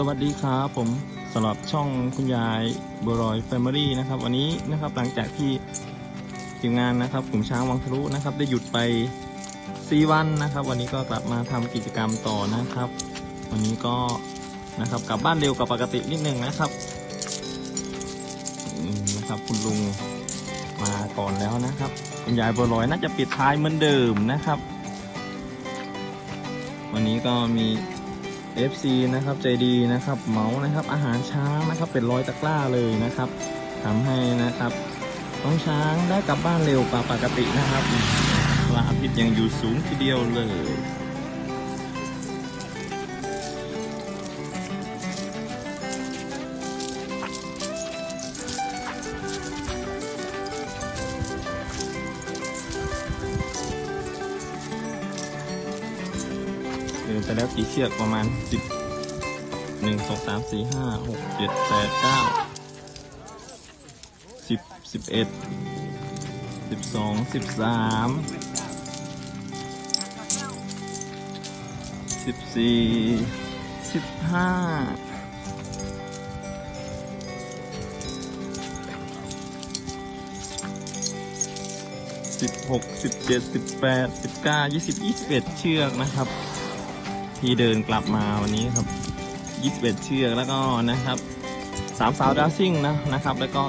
สวัสดีครับผมสำหรับช่องคุณยายบัวรอยแฟมิลี่นะครับ วันนี้นะครับหลังจากที่ทีมงานนะครับกลุ่มช้างวังทะลุนะครับ ได้หยุดไปซีวันนะครับ วันนี้ก็กลับมาทำกิจกรรมต่อนะครับ วันนี้ก็นะครับกลับบ้านเร็วกว่าปกตินิดนึงนะครับนะครับคุณลุงมาก่อนแล้วนะครับ คุณยายบัวลอยน่าจะปิดท้ายเหมือนเดิมนะครับ วันนี้ก็มี FC นะครับใจดีนะครับเหมานะครับอาหารช้างนะครับเป็นร้อยตะกร้าเลยนะครับทำให้นะครับน้องช้างได้กลับบ้านเร็วกว่าปกตินะครับปลาพิษยังอยู่สูงทีเดียวเลย เดินไปแล้วกี่เชือกประมาณสิบหนึ่งสองสามสี่ห้าหกเจ็ดแปดเก้าสิบสิบเอ็ดสิบสองสิบสามสิบสี่สิบห้าสิบหกสิบเจ็ดสิบแปดสิบเก้ายี่สิบยี่สิบเอ็ดเชือกนะครับ ที่เดินกลับมาวันนี้ครับ21เชือกแล้วก็นะครับสามสาวดาวซิ่งนะนะครับ แล้วก็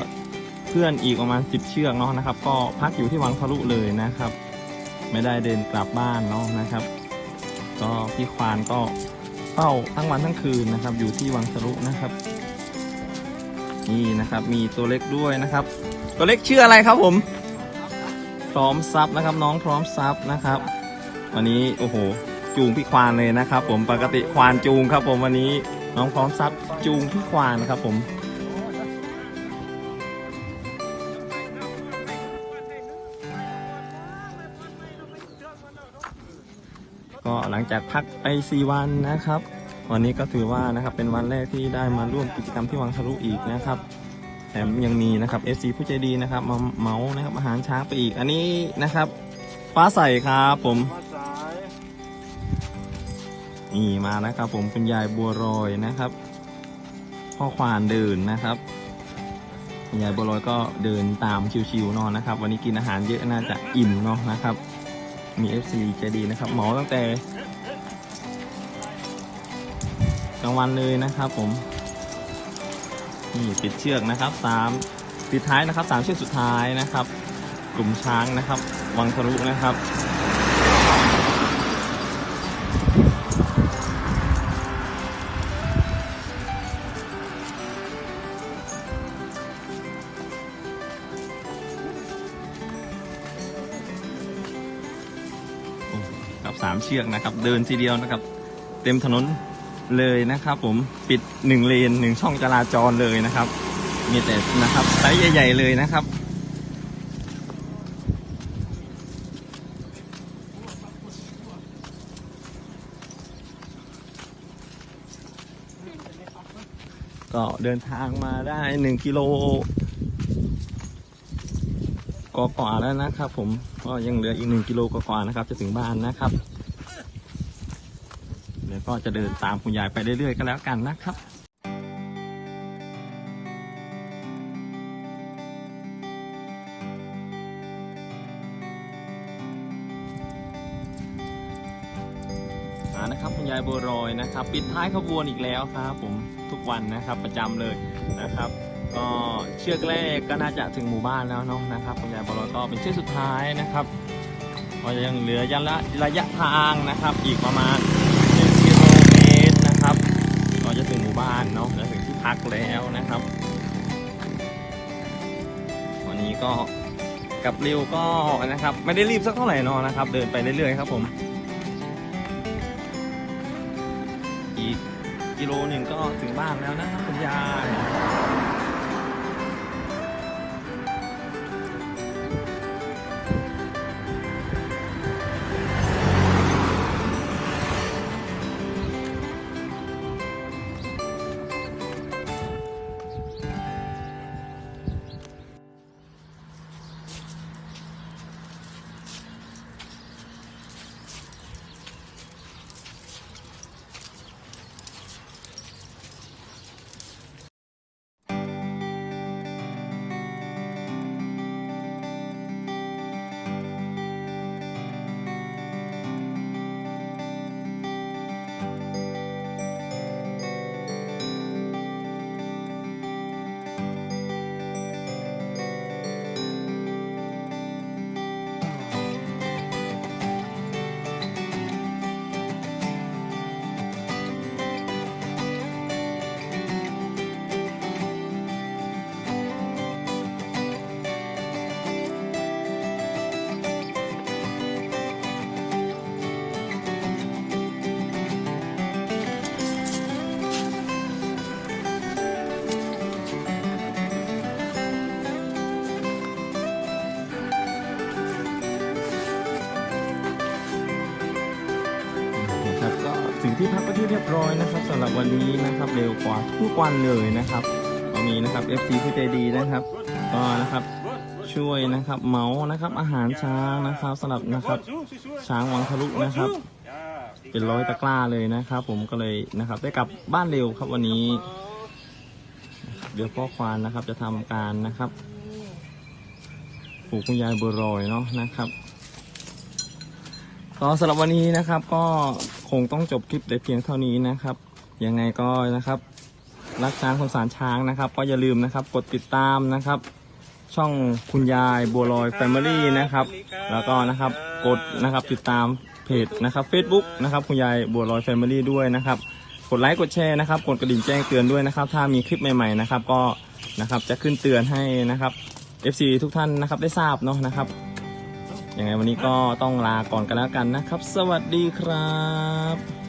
เพื่อนอีกประมาณ10เชือกเนาะนะครับ ก็พักอยู่ที่วังทะลุเลยนะครับ ไม่ได้เดินกลับบ้านเนาะนะครับ ก็พี่ควานก็เฝ้าทั้งวันทั้งคืนนะครับ อยู่ที่วังทะลุนะครับ นี่นะครับมีตัวเล็กด้วยนะครับ ตัวเล็กชื่ออะไรครับผมพร้อมซับนะครับน้องพร้อมซับนะครับ วันนี้โอ้โห จูงพี่ควานเลยนะครับ ผมปกติควานจูงครับ ผมวันนี้น้องพร้อมซับจูงพี่ควานครับ ผมก็หลังจากพักไปสี่วันนะครับ วันนี้ก็ถือว่านะครับเป็นวันแรกที่ได้มาร่วมกิจกรรมที่วังทะลุอีกนะครับแถมยังมีนะครับ FC ผู้ใจดีนะครับมาเมาส์นะครับอาหารช้างไปอีก อันนี้นะครับ ฟ้าใสครับผม นี่มานะครับ ผมคุณยายบัวรอยนะครับ พ่อควานเดินนะครับคุณยายบัวรอยก็เดินตามชิวๆเนอนนะครับ วันนี้กินอาหารเยอะน่าจะอิ่มเนาะนะครับ มี FC ใจดีนะครับหมอตั้งแต่กลางวันเลยนะครับผมนี่ปิดเชือกนะครับสามปิดท้ายนะครับสามเชือกสุดท้ายนะครับ กลุ่มช้างนะครับ วังทะลุนะครับ สามเชือกนะครับ เดินทีเดียวนะครับ เต็มถนนเลยนะครับ ผมปิดหนึ่งเลนหนึ่งช่องจราจรเลยนะครับ มีแต่นะครับไซส์ใหญ่ๆเลยนะครับก็เดินทางมาได้หนึ่งกิโล กว่าแล้วนะครับ ผมก็ยังเหลืออีกหนึ่งกิโลกว่านะครับ จะถึงบ้านนะครับเดี๋ยวก็จะเดินตามคุณยายไปเรื่อยๆก็แล้วกันนะครับอ่านะครับคุณยายบัวรอยนะครับ ปิดท้ายขบวนอีกแล้วครับ ผมทุกวันนะครับประจำเลยนะครับ ก็เชือกแรกก็น่าจะถึงหมู่บ้านแล้วเนาะนะครับคุณยายบัวรอก็เป็นเชือกสุดท้ายนะครับก็ยังเหลือยันละระยะทางนะครับ อีกประมาณ1กิโลเมตรนะครับ ก็จะถึงหมู่บ้านเนาะจะถึงที่พักแล้วนะครับ วันนี้ก็กับริวก็นะครับ ไม่ได้รีบสักเท่าไหร่เนอะนะครับ เดินไปเรื่อยๆครับผม อีกกิโลหนึ่งก็ถึงบ้านแล้วนะครับคุณยายึงที่พักไปที่เรียบร้อยนะครับสำหรับวันนี้นะครับเร็วกว่าทุกวันเลยนะครับก็มีนะครับ FC ผู้ใจดีนะครับ ก็นะครับช่วยนะครับเมาส์นะครับอาหารช้างนะครับสำหรับนะครับช้างวังทะลุนะครับ เป็นร้อยตะกร้าเลยนะครับ ผมก็เลยนะครับได้กลับบ้านเร็วครับวันนี้ เดี๋ยวพ่อควานนะครับจะทำการนะครับปลูกคุณยายบัวรอยเนาะนะครับ ก็สำหรับวันนี้นะครับก็ คงต้องจบคลิปแต่เพียงเท่านี้นะครับ ยังไงก็นะครับ รักช้างสงสารช้างนะครับ ก็อย่าลืมนะครับ กดติดตามนะครับ ช่องคุณยายบัวลอยแฟมิลี่นะครับ แล้วก็นะครับกดนะครับติดตามเพจนะครับ Facebook นะครับคุณยายบัวลอยแฟมิลี่ด้วยนะครับ กดไลค์กดแชร์นะครับกดกระดิ่งแจ้งเตือนด้วยนะครับ ถ้ามีคลิปใหม่ๆนะครับ ก็นะครับจะขึ้นเตือนให้นะครับ FC ทุกท่านนะครับได้ทราบเนาะนะครับ ยังไงวันนี้ก็ต้องลาก่อนกันแล้วกันนะครับ สวัสดีครับ